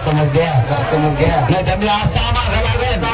समज घ्या समज घ्या नाही तर मी असा मागा लागेल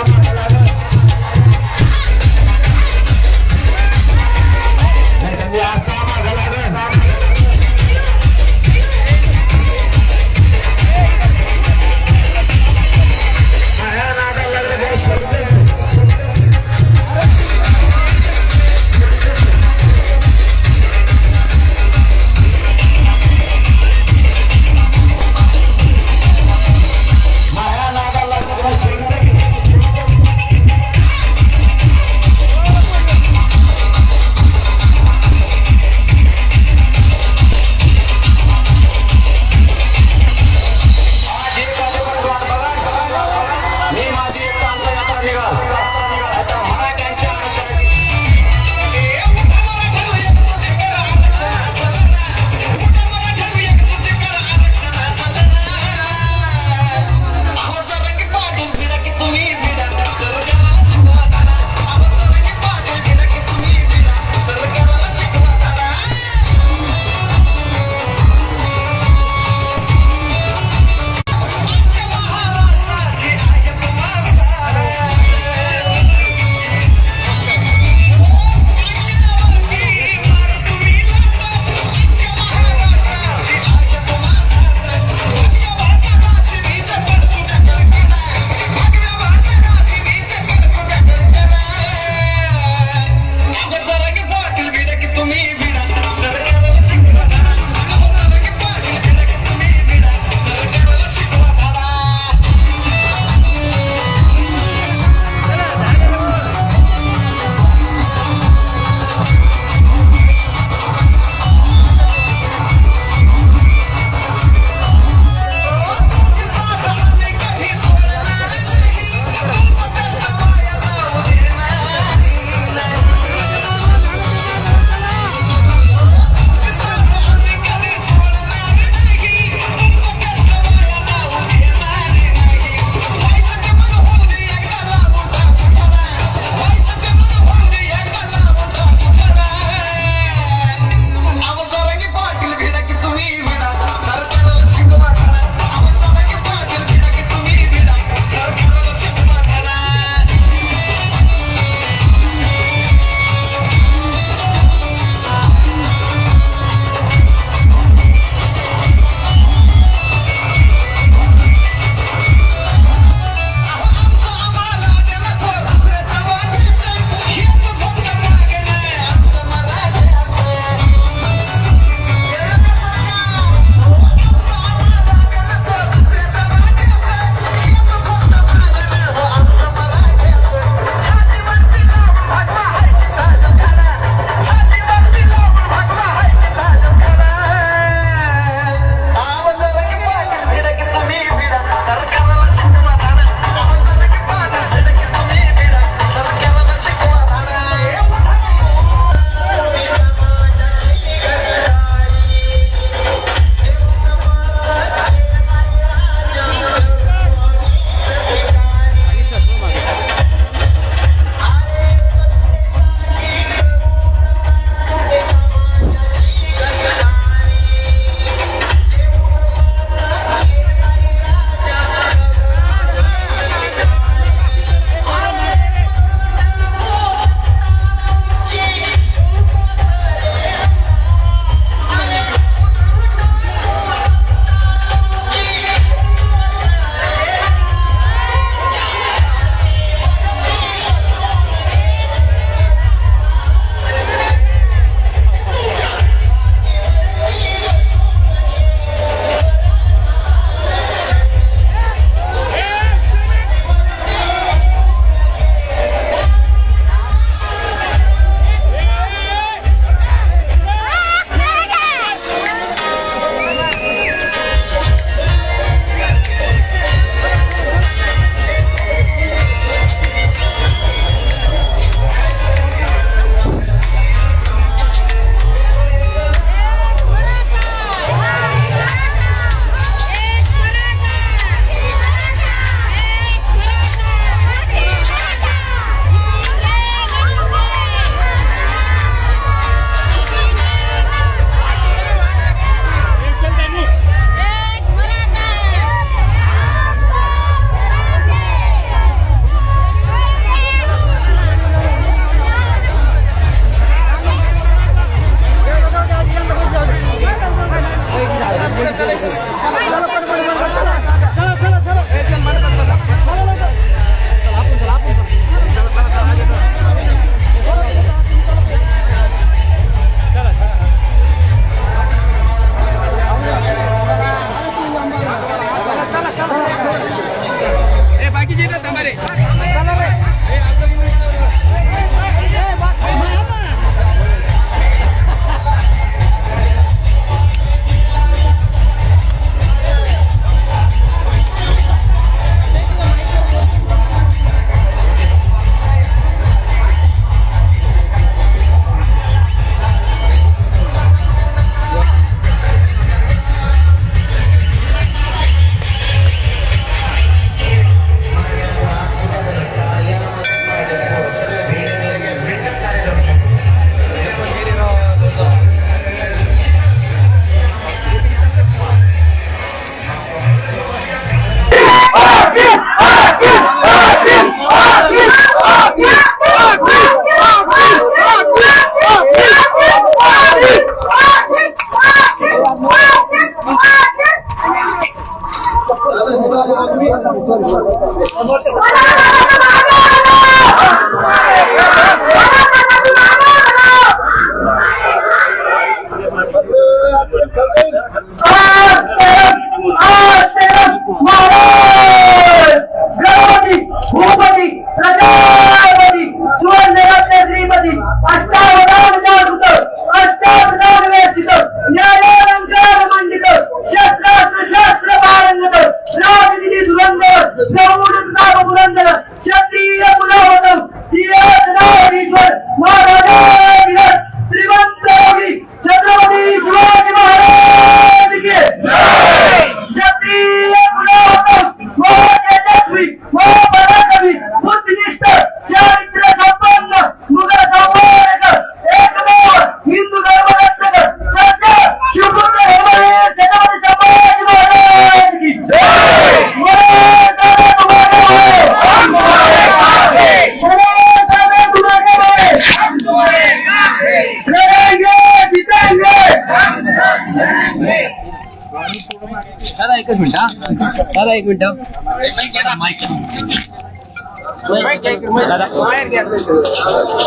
window.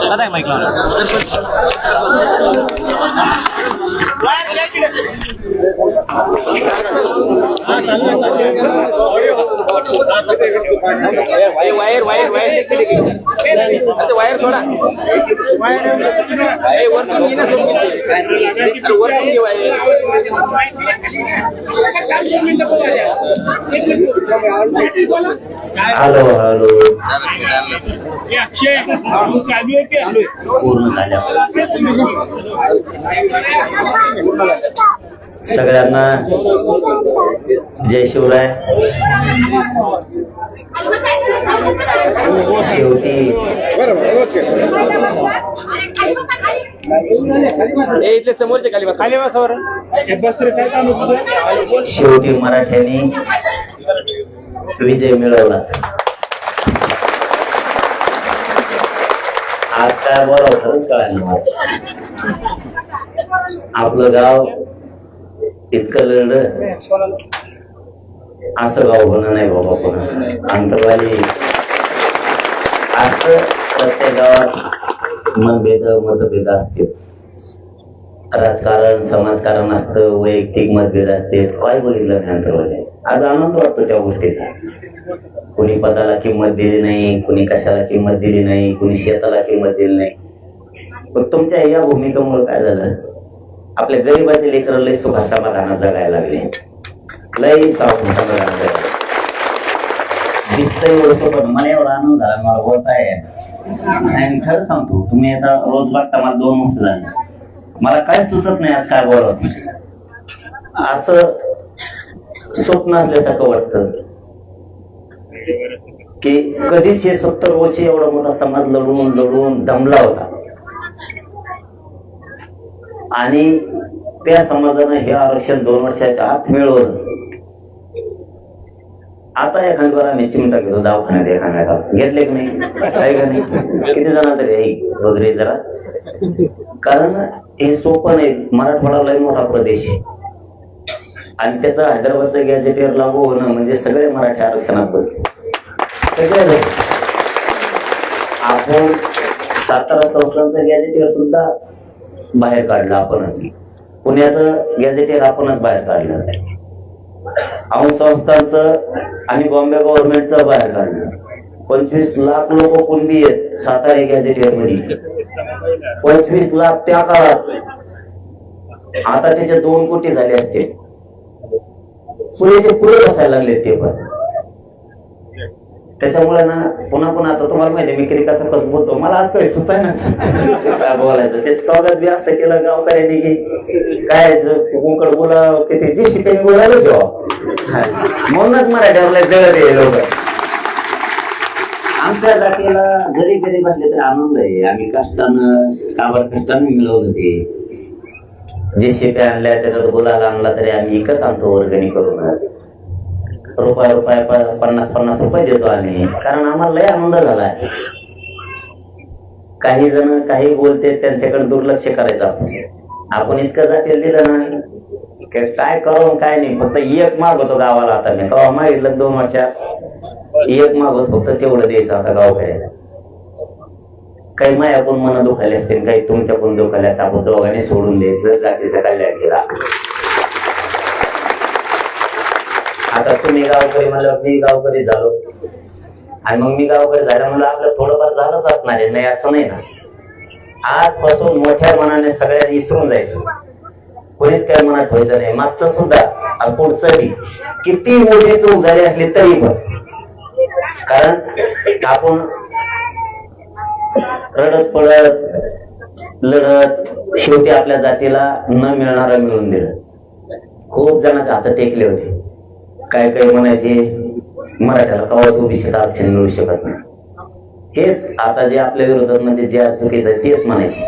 दादा माइक ला एक मिनिट माईक दादा दादा एक माईक लावा वायर वायर वायर. वायर थोडा हॅलो हॅलो पूर्ण झाल्या सगळ्यांना जय शिवराय. शेवटी शेवटी मराठ्यांनी विजय मिळवलाच आज काय बरं होतं कळालं. आपलं गाव इतकं लढलं असं गाव होणं नाही बाबा कोणा अंतरवाली. असं प्रत्येक गावात मनभेद मतभेद असतील. राजकारण समाजकारण असतं वैयक्तिक मतभेद असते काय बघितलं नाही अंतरवाली? आज आनंद वाटतो त्या गोष्टीचा. कुणी पदाला किंमत दिली नाही कुणी कशाला किंमत दिली नाही कुणी शेताला किंमत दिली नाही. पण तुमच्या या भूमिकेमुळे काय झालं? आपल्या गरीबाचे लेकर लय सुखा समाधानात जगायला लागले. लय सावधान समाधानात जगायला दिसतंय ओळखतो पण मला एवढा आनंद झाला मला बोलताय आणि खरं सांगतो तुम्ही आता रोज बघता मला दोन वर्ष झाले मला काय सुचत नाही आज काय बोलत नाही असं स्वप्न असल्यासारखं वाटतं. की कधीच हे सत्तर वर्षी एवढा मोठा समाज लढून लढून दमला होता. आणि त्या समाजानं हे आरक्षण दोन वर्षाच्या आत मिळवलं. आता एखादी बरं मी चिमटा घेतो दवाखान्यात एखाद्या घेतले की नाही? का नाही? किती जण तरी आहे? वगैरे जरा. कारण हे सोपं नाही. मराठवाडा लय मोठा प्रदेश आहे. आणि त्याचं हैदराबादचं गॅजेटेर लागू होणं म्हणजे सगळे मराठी आरक्षणात बसले. सगळे आपण सातारा संस्थांचं गॅजेटेर सुद्धा बाहेर काढलं आपणच. पुण्याचं गॅजेटियर आपणच बाहेर काढलं. औंध संस्थांचं आणि बॉम्बे गव्हर्नमेंटचं बाहेर काढलं. पंचवीस लाख लोक कुणबी आहेत? सातारा गॅजेटियरमध्ये पंचवीस लाख त्या काळात. आता त्याचे दोन कोटी झाले असते. पुरेचे पुरे बसायला लागले ते पण. त्याच्यामुळे ना पुन्हा पुन्हा आता तुम्हाला माहिती मी किती कसं बोलतो. मला आज काही सुचाय ना काय बोलायचं? ते स्वागत बी असं केलं गावकऱ्यांनी की काय कोकड बोला किती जे शिकायला बोलायला जेव्हा म्हणूनच मराठ्याला जगत आहे लोक. आमच्या जातीला जरी गरीब असले तरी आनंद आहे. आम्ही कष्टानं काबर कष्टानं मिळवलं ते. जे शेप्या आणल्या त्याच्यात गुलाल आणला तरी आम्ही एकच आणतो वर्गणी करून. रुपया रुपया पन्नास पन्नास रुपये देतो आम्ही. कारण आम्हाला लय आनंद झालाय. काही जण काही बोलते त्यांच्याकडे दुर्लक्ष करायचं आपण. आपण इतकं जातील दिलं ना काय करू काय नाही. फक्त एक मागवतो गावाला आता मी. कवा मागितलं दोन वर्षात? एक मागवत फक्त तेवढं द्यायचं आता गावकऱ्याला काही मायाकडून मन दुखायला असतील काही तुमच्याकडून दुखायला असं आपण दोघांनी सोडून द्यायचं जातीचं कल्याण केला. आता तुम्ही गावकरी म्हणलं मी गावकरी झालो. आणि मग मी गावकरी झाल्या मला आपलं थोडंफार झालंच असणार आहे नाही असं नाही ना. आजपासून मोठ्या मनाने सगळ्यांनी इसरून जायचं. कोणीच काय मनात ठेवायचं नाही. मागचं सुद्धा पुढचं बी किती मोठी चूक झाली असली तरी पण. कारण आपण रडत पडत लढत शेवटी आपल्या जातीला न मिळणारं मिळून दिलं. खूप जणांचे हात टेकले होते. काय काय म्हणायचे मराठ्याला कवाच ओबीसीत आरक्षण मिळू शकत नाही? हेच आता जे आपल्या विरोधात म्हणजे जे चुकीचं तेच म्हणायचे.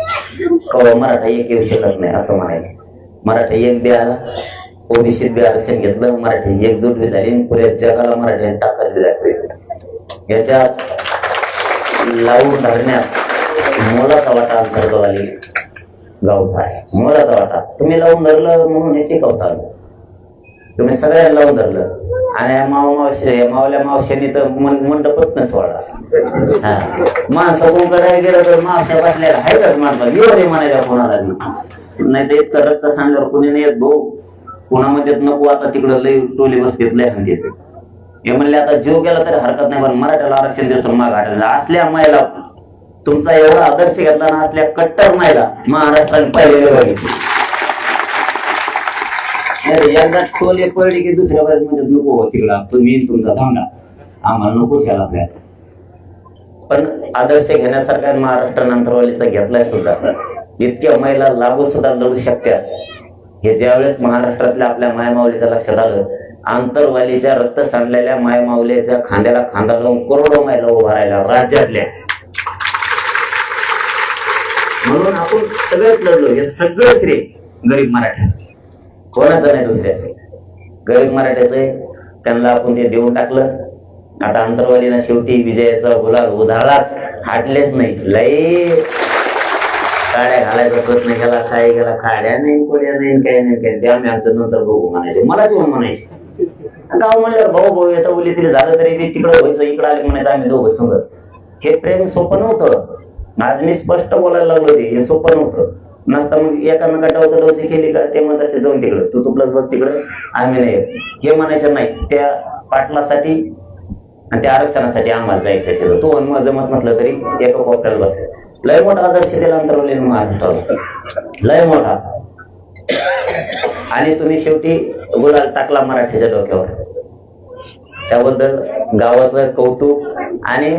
कवा मराठा एक येऊ शकत नाही असं म्हणायचे. मराठा एक बी आला ओबीसीत बी आरक्षण घेतलं मराठीची एकजूट बी झाली पुऱ्या जगाला मराठ्याने ताकद बी दाखवली याच्यात लावून धरण्यात मोलाचा वाटा अंतर्गतवाली गावचा आहे. मोलाचा वाटा. तुम्ही लावून धरलं म्हणून हे टिकवता आलं. तुम्ही सगळ्यांना लावून धरलं आणि माव मावशी मावल्या मावशांनी तर मंडपच नाही सोडला हा. माणसं कोणकडे गेलं तर मावशा बसल्या. आहेतच माणसं. येऊ दे म्हणायला कोणाला नाही. तर इतकं रक्त सांगल्यावर कोणी नाही येत भाऊ. कोणामध्ये नको आता तिकडं लय टोली बसतेत लय हंडीत हे म्हणले आता जीव गेला तरी हरकत नाही पण मराठ्याला आरक्षण दिवस माग आठवलं असल्या मायला तुमचा एवढा आदर्श घेतला ना असल्या कट्टर मायला महाराष्ट्राने पाहिलेले बघितले नाही एकदा टोले पडली की दुसऱ्या बाजू मध्ये नको हो तिकडं तुम्ही तुमचा थांबा आम्हाला नकोच घ्यायला आपल्या पण आदर्श घेण्यासारखा महाराष्ट्र नंतरवालीचा घेतलाय सुद्धा. इतक्या महिला लागू सुद्धा लढू शकतात हे ज्यावेळेस महाराष्ट्रातल्या आपल्या मायमाऊलीच्या लक्षात आलं आंतरवालीच्या रक्त सांडलेल्या मायमाऊलीच्या खांद्याला खांदा लावून करोडो महिला उभा राहिल्या राज्यातल्या. म्हणून आपण सगळेच लढलो हे सगळं श्रेय गरीब मराठ्याचं. कोणाचं नाही दुसऱ्याचं. गरीब मराठ्याचं आहे. त्यांना आपण ते देऊन टाकलं. आता अंतरवालीनं शेवटी विजयाचा गुलाल उधाळाच हाटलेच नाही. लई काड्या घालायचा प्रयत्न केला काय केला काड्या नाही कोड्या नाही काय नाही काय ते आम्ही आमचं नंतर बघू म्हणायचे. मला जेव्हा म्हणायचे. गाव म्हणल्यावर भाऊ भाऊ येतं उली तरी झालं तरी बी तिकडं व्हायचं इकडं आले म्हणायचं आम्ही दोघं समजत हे प्रेम सोपं नव्हतं. आज मी स्पष्ट बोलायला लागलो ते हे सोपं नव्हतं. नसता मग एकामेका गटावचं डावची केली का ते म्हणत असे जाऊन तिकडं. तू तुपलाच बघ तिकडं आम्ही नाही हे म्हणायचं नाही. त्या पाटलासाठी आणि त्या आरक्षणासाठी आम्हाला जायचं तिकडं. तो अनुभव जमत नसलं तरी एका कोपऱ्याला बसेल लय मोठा आदर्श त्याला अंतरवले महाराष्ट्राला. लय मोठा. आणि तुम्ही शेवटी गुलाल टाकला मराठीच्या डोक्यावर. त्याबद्दल गावाचं कौतुक आणि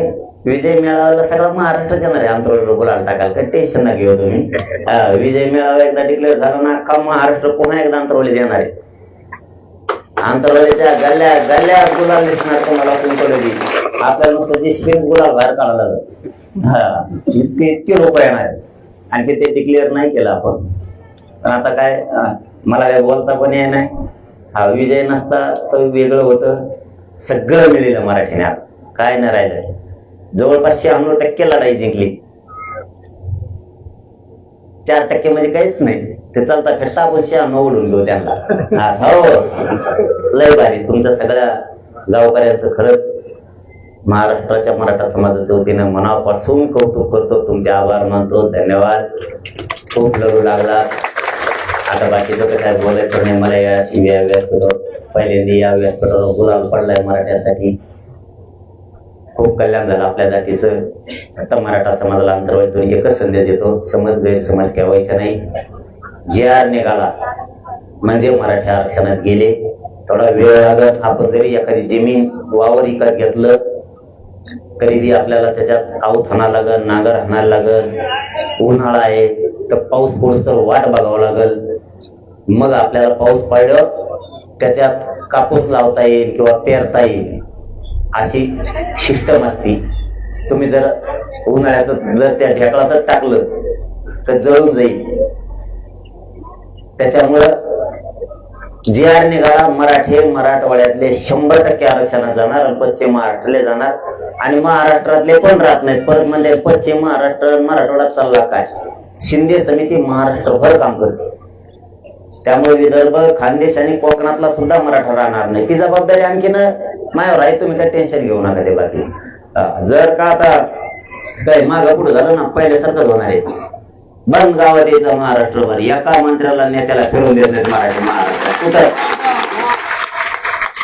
विजय मेळाव्याला सगळा महाराष्ट्र येणार आहे. अंतरवली गुलाल टाकाल काही टेन्शन ना घेऊ तुम्ही. विजय मेळावा एकदा डिक्लेअर झाला ना का महाराष्ट्र पुन्हा एकदा अंतरवली येणार आहे. अंतरवलीच्या गल्ल्या गल्ल्या गुलाल दिसणार तुम्हाला कुंकवली आपल्याला नुसतं जे गुलाल बाहेर काढायला लागलं. हा इतके इतके लोक येणार आहेत. आणखी ते डिक्लेअर नाही केलं आपण. पण आता काय मला काय बोलता पण ये नाही हा विजय नसता तर वेगळं होतं. सगळं मिळेल मराठीने. आता. काय नाही राहिलं जवळपास शहाण्णव टक्के लढाई जिंकली. चार टक्के म्हणजे काहीच नाही. ते चालता फिरता आपण शहाण्णव ओढून घेऊ त्यांना. हो लय भारी. तुमच्या सगळ्या गावकऱ्यांचं खरंच महाराष्ट्राच्या मराठा समाजाच्या वतीनं मनापासून कौतुक करतो. तुमचे आभार मानतो. धन्यवाद. खूप लढू लागला. आता बाकीचं तर काय बोलायचं नाही. मला या या व्यासपीठावर पहिल्यांदा या व्यासपीठावर गुलाल पडलाय मराठ्यासाठी. खूप कल्याण झालं आपल्या जातीचं. आता मराठा समाजाला अंतर्वाईतून एकच संदेश देतो समज गैरसमज ठेवायचा नाही. जे आर निघाला म्हणजे मराठी आरक्षणात गेले. थोडा वेळ लागत आपण जरी एखादी जमीन वावर विकत घेतलं तरी बी आपल्याला त्याच्यात आऊत हाणा लागल नागर हाणायला लागल उन्हाळा आहे तर पाऊस पडूस तर वाट बघावं लागल. मग आपल्याला पाऊस पडलं त्याच्यात कापूस लावता येईल किंवा पेरता येईल. अशी सिस्टम असती तुम्ही जर उन्हाळ्यात जर त्या ढेकळातच टाकलं तर जळून जाईल. त्याच्यामुळं जे आर निघाला मराठे मराठवाड्यातले शंभर टक्के आरक्षणात जाणार आणि पश्चिम महाराष्ट्राला जाणार. आणि महाराष्ट्रातले पण राहत नाहीत. परत म्हणजे पश्चिम महाराष्ट्र मराठवाड्यात चालला काय? शिंदे समिती महाराष्ट्रभर काम करते. त्यामुळे विदर्भ खानदेश आणि कोकणातला सुद्धा मराठा राहणार नाही. ती जबाबदारी आणखीन मायावर आहे तुम्ही काय टेन्शन घेऊ नका ते बाकी. जर का आता काय मागं पुढे झालं ना पहिल्यासारखंच होणार आहे. बंद गावात यायचं महाराष्ट्रभर. एका मंत्र्याला नेत्याला फिरून देत नाहीत मराठी महाराष्ट्रात कुठं?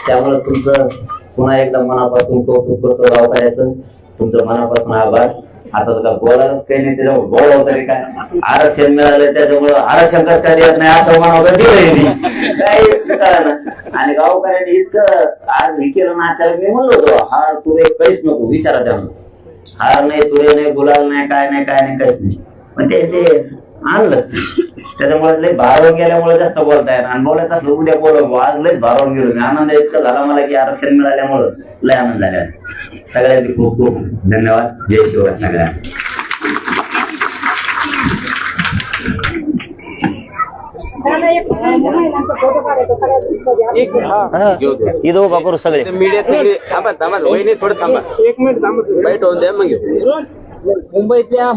त्यामुळे तुमचं पुन्हा एकदा मनापासून कौतुक करतो गावकऱ्याचं. तुमचं मनापासून आभार. आता तुला बोलायलाच काही नाही त्याच्यामुळे बोलावं तरी काय? आरक्षण मिळालं त्याच्यामुळं आरक्षण कसं काय येत नाही असं म्हणावं दिलंय मी. काही कळलं आणि गावकऱ्यांनी इतकं आज हे केलं ना मी म्हणलो होतो हार तुरे काहीच नको विचारा त्यामुळे हार नाही तुरे नाही गुलाल नाही काय नाही काय नाही काहीच नाही. पण ते ते आणलंच. त्याच्यामुळे लय भारावून गेल्यामुळे जास्त बोलता येणार आणि बोलायचं उद्या बोलव आज लयच भारावून गेलो मी. आनंद इतकं झाला मला की आरक्षण मिळाल्यामुळं लय आनंद झाला. सगळ्यांचे खूप खूप धन्यवाद. जय शिवराय सगळ्या इथं उभा करू सगळे. मीडियात थांबा थांबा वहिनी थोडं थांबा. एक मिनिट थांबा. वाईट होऊन द्या मग मुंबईतल्या